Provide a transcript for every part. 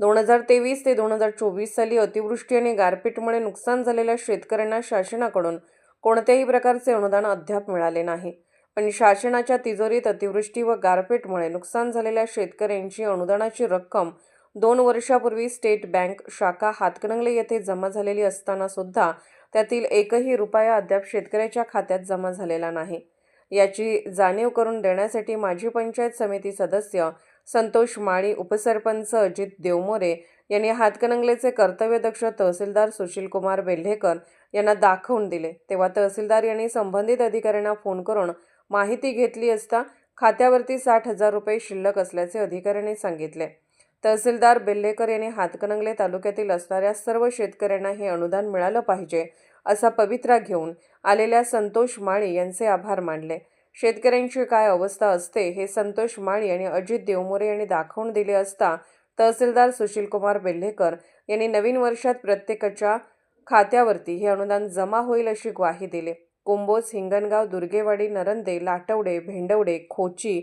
दोन हजार तेवीस ते दोन हजार चोवीस साली अतिवृष्टी आणि गारपीटमुळे नुकसान झालेल्या शेतकऱ्यांना शासनाकडून कोणत्याही प्रकारचे अनुदान अद्याप मिळाले नाही. पण शासनाच्या तिजोरीत अतिवृष्टी व गारपीटमुळे नुकसान झालेल्या शेतकऱ्यांची अनुदानाची रक्कम दोन वर्षापूर्वी स्टेट बँक शाखा हातकणंगले येथे जमा झालेली असताना सुद्धा त्यातील एकही रुपया अद्याप शेतकऱ्याच्या खात्यात जमा झालेला नाही. याची जाणीव करून देण्यासाठी माजी पंचायत समिती सदस्य संतोष माळी उपसरपंच अजित देवमोरे यांनी हातकणंगलेचे कर्तव्यदक्ष तहसीलदार सुशीलकुमार बेल्हेकर यांना दाखवून दिले. तेव्हा तहसीलदार यांनी संबंधित अधिकाऱ्यांना फोन करून माहिती घेतली असता खात्यावरती साठ हजार रुपये शिल्लक असल्याचे अधिकाऱ्यांनी सांगितले. तहसीलदार बेल्लेकर यांनी हातकणंगले तालुक्यातील असणाऱ्या सर्व शेतकऱ्यांना हे अनुदान मिळालं पाहिजे असा पवित्रा घेऊन आलेल्या संतोष माळी यांचे आभार मानले. शेतकऱ्यांची काय अवस्था असते हे संतोष माळी आणि अजित देवमोरे यांनी दाखवून दिले असता तहसीलदार सुशीलकुमार बेल्हेकर यांनी नवीन वर्षात प्रत्येकाच्या खात्यावरती हे अनुदान जमा होईल अशी ग्वाही दिली. कुंभोज हिंगणगाव दुर्गेवाडी नरंदे लाटवडे भेंडवडे खोची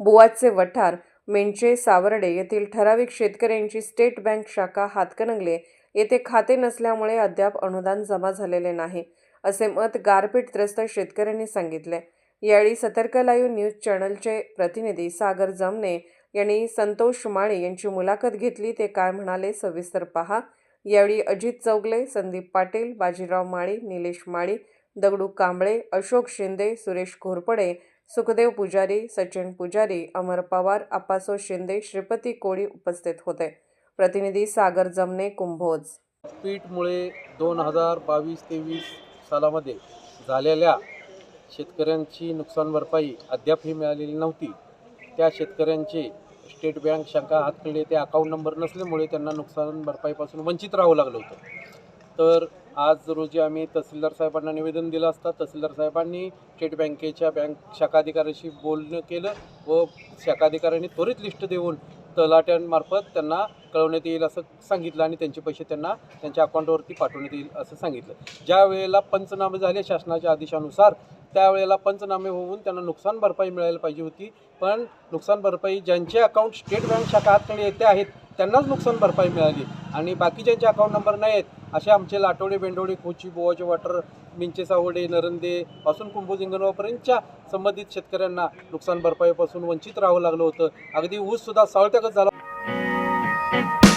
बुवाचे वठार मेंचे सावर्डे येथील ठराविक शेतकऱ्यांची स्टेट बँक शाखा हातकणंगले येथे खाते नसल्यामुळे अद्याप अनुदान जमा झालेले नाही असे मत गारपीटग्रस्त शेतकऱ्यांनी सांगितले. यावेळी सतर्क लाईव्ह न्यूज चॅनलचे प्रतिनिधी सागर जमने यांनी संतोष माळी यांची मुलाखत घेतली. ते काय म्हणाले सविस्तर पहा. यावेळी अजित चौगले संदीप पाटील बाजीराव माळी निलेश माळी दगडू कांबळे अशोक शिंदे सुरेश घोरपडे सुखदेव पुजारी सचिन पुजारी अमर पवार अप्पासो शिंदे श्रीपती कोळी उपस्थित होते. प्रतिनिधी सागर जमने कुंभोज. पीठमुळे दोन हजार बावीस तेवीस सालामध्ये झालेल्या शेतकऱ्यांची नुकसान भरपाई अद्यापही मिळालेली नव्हती. त्या शेतकऱ्यांचे स्टेट बँक शाखा हातकडे ते अकाउंट नंबर नसल्यामुळे त्यांना नुकसान भरपाईपासून वंचित राहावं लागलं होतं. तर आज रोजी आम्ही तहसीलदार साहेबांना निवेदन दिलं असता तहसीलदार साहेबांनी स्टेट बँकेच्या बँक शाखा अधिकाऱ्याशी बोलणं केलं व शाखा अधिकाऱ्यांनी त्वरित लिस्ट देऊन तलाट्यांमार्फत त्यांना कळवण्यात येईल असं सांगितलं आणि त्यांचे पैसे त्यांना त्यांच्या अकाउंटवरती पाठवण्यात येईल असं सांगितलं. ज्या वेळेला पंचनामे झाले शासनाच्या आदेशानुसार त्यावेळेला पंचनामे होऊन त्यांना नुकसान भरपाई मिळायला पाहिजे होती. पण नुकसान भरपाई ज्यांचे अकाउंट स्टेट बँक शाखा हातकडे येते आहेत त्यांनाच नुकसान भरपाई मिळाली. आणि बाकी ज्यांचे अकाउंट नंबर नाही आहेत असे आमचे लाटोडे बेंडोडे खोची बोवाचे वाटर मिंचे सावडे नरंदे पासून कुंभोजिंगणवापर्यंतच्या संबंधित शेतकऱ्यांना नुकसान भरपाईपासून वंचित राहावं लागलं होतं. अगदी ऊससुद्धा सावळत्यागत झाला Thank you.